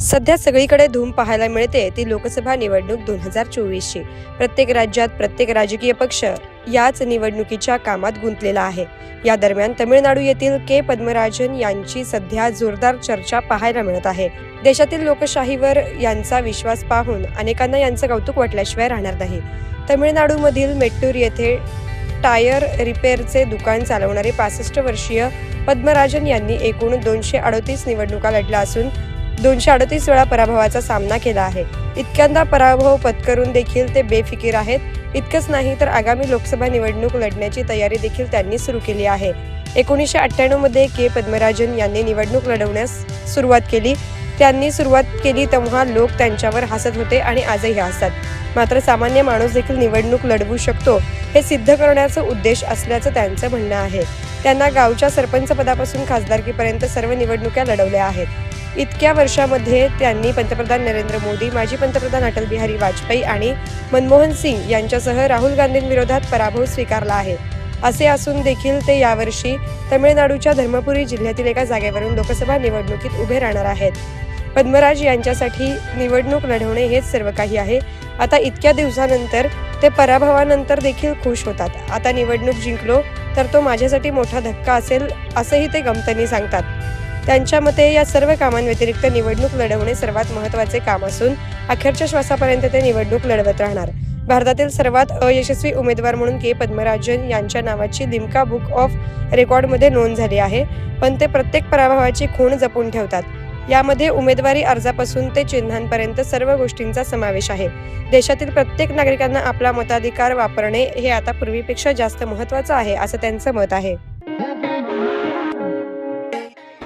सध्या सगळीकडे धूम पाहायला मिळते ती लोकसभा निवडणूक दोन हजार चोवीसची. प्रत्येक राज्यात प्रत्येक राजकीय पक्ष याच निवडणुकीच्या कामात गुंतलेला आहे. या दरम्यान तमिळनाडू येथील के. पद्मराजन यांची सध्या जोरदार चर्चा पाहायला मिळत आहे. देशातील लोकशाहीवर यांचा विश्वास पाहून अनेकांना यांचं कौतुक वाटल्याशिवाय राहणार नाही. तमिळनाडूमधील मेट्टूर येथे टायर रिपेअरचे दुकान चालवणारे पासष्ट वर्षीय पद्मराजन यांनी एकूण दोनशे अडतीस निवडणुका लढल्या असून दोनशे अडतीस वेळा पराभवाचा सामना केला आहे. इतक्यांदा पराभव पत्करून देखील ते बेफिकीर आहेत. इतकंच नाही तर आगामी लोकसभा निवडणूक लढण्याची तयारी देखील त्यांनी सुरू केली आहे. एकोणीसशे अठ्ठ्याण्णवमध्ये के. पद्मराजन यांनी निवडणूक लढवण्यास सुरुवात केली. त्यांनी सुरुवात केली तेव्हा लोक त्यांच्यावर हसत होते आणि आजही हसतात. मात्र सामान्य माणूस देखील निवडणूक लढवू शकतो हे सिद्ध करण्याचा उद्देश असल्याचं त्यांचं म्हणणं आहे. त्यांना गावच्या सरपंच पदापासून खासदारकीपर्यंत सर्व निवडणुका लढवल्या आहेत. इतक्या वर्षामध्ये त्यांनी पंतप्रधान नरेंद्र मोदी माजी पंतप्रधान अटल बिहारी वाजपेयी आणि मनमोहन सिंग यांच्यासह राहुल गांधींविरोधात पराभव स्वीकारला आहे. असे असून देखील ते यावर्षी तमिळनाडूच्या धर्मपुरी जिल्ह्यातील एका जागेवरून लोकसभा निवडणुकीत उभे राहणार आहेत. पद्मराज यांच्यासाठी निवडणूक लढवणे हेच सर्व काही आहे. आता इतक्या दिवसानंतर ते पराभवानंतर देखील खुश होतात. आता निवडणूक जिंकलो तर तो माझ्यासाठी मोठा धक्का असेल असंही ते गमतनी सांगतात. त्यांच्या मते या सर्व कामांव्यतिरिक्त निवडणूक लढवणे सर्वात महत्त्वाचे काम असून अखेरच्या श्वासापर्यंत ते निवडणूक लढवत राहणार. भारतातील सर्वात अयशस्वी उमेदवार म्हणून के. पद्मराजन यांच्या नावाची लिम्का बुक ऑफ रेकॉर्डमध्ये नोंद झाली आहे पण ते प्रत्येक पराभवाची खूण जपून ठेवतात. यामध्ये उमेदवारी अर्जापासून ते चिन्हांपर्यंत सर्व गोष्टींचा समावेश आहे. देशातील प्रत्येक नागरिकांना आपला मताधिकार वापरणे हे आता पूर्वीपेक्षा जास्त महत्त्वाचं आहे असं त्यांचं मत आहे.